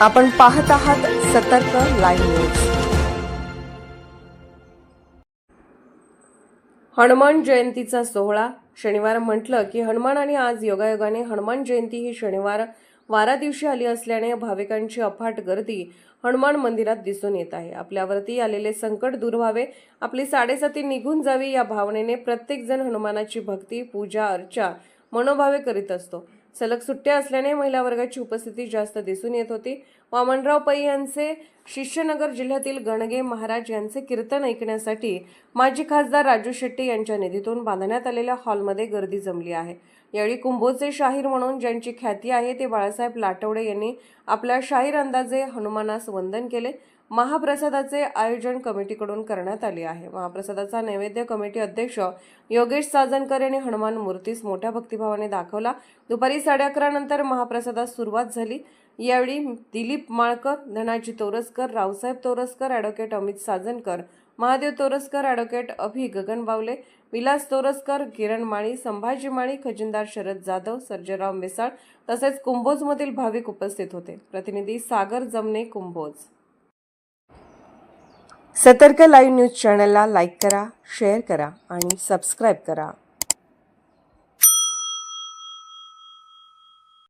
आपण पाहत आहात सतर्क लाईव्ह न्यूज. हनुमान जयंतीचा सोहळा. शनिवार म्हटलं की हनुमान आणि आज योगायोगाने हनुमान जयंती ही शनिवार वारा दिवशी आली असल्याने भाविकांची अफाट गर्दी हनुमान मंदिरात दिसून येत आहे. आपल्यावरती आलेले संकट दूर व्हावे. आपली साडेसाती निघून जावी या भावनेने प्रत्येकजण हनुमानाची भक्ती पूजा अर्चा मनोभावे करीत असतो. सलग सुट्ट्या असल्याने महिला वर्गाची उपस्थिती जास्त दिसून येत होती. वामनराव पै यांचे शिष्यनगर जिल्ह्यातील गणगे महाराज यांचे कीर्तन ऐकण्यासाठी माजी खासदार राजू शेट्टी यांच्या निधीतून बांधण्यात आलेल्या हॉलमध्ये गर्दी जमली आहे. यावेळी कुंभोचे शाहीर म्हणून ज्यांची ख्याती आहे ते बाळासाहेब लाटवडे यांनी आपल्या शाहीर अंदाजे हनुमानास वंदन केले. महाप्रसादाचे आयोजन कमिटीकडून करण्यात आले आहे. महाप्रसादाचा नैवेद्य कमिटी अध्यक्ष योगेश साजनकर यांनी हनुमान मूर्तीस मोठ्या भक्तिभावाने दाखवला. दुपारी साडे अकरा नंतर महाप्रसादास सुरुवात झाली. यावेळी दिलीप माळकर धनाजी तोरसकर रावसाहेब तोरसकर ॲडव्होकेट अमित साजनकर महादेव तोरसकर ॲडव्होकेट अभि गगन बावले विलास तोरसकर किरण माळी संभाजी माळी खजिनदार शरद जाधव सर्जराव मिसाळ तसेच कुंभोजमधील भाविक उपस्थित होते. प्रतिनिधी सागर जमने कुंभोज. सतर्क लाईव्ह न्यूज चॅनलला लाईक करा शेअर करा आणि सबस्क्राईब करा.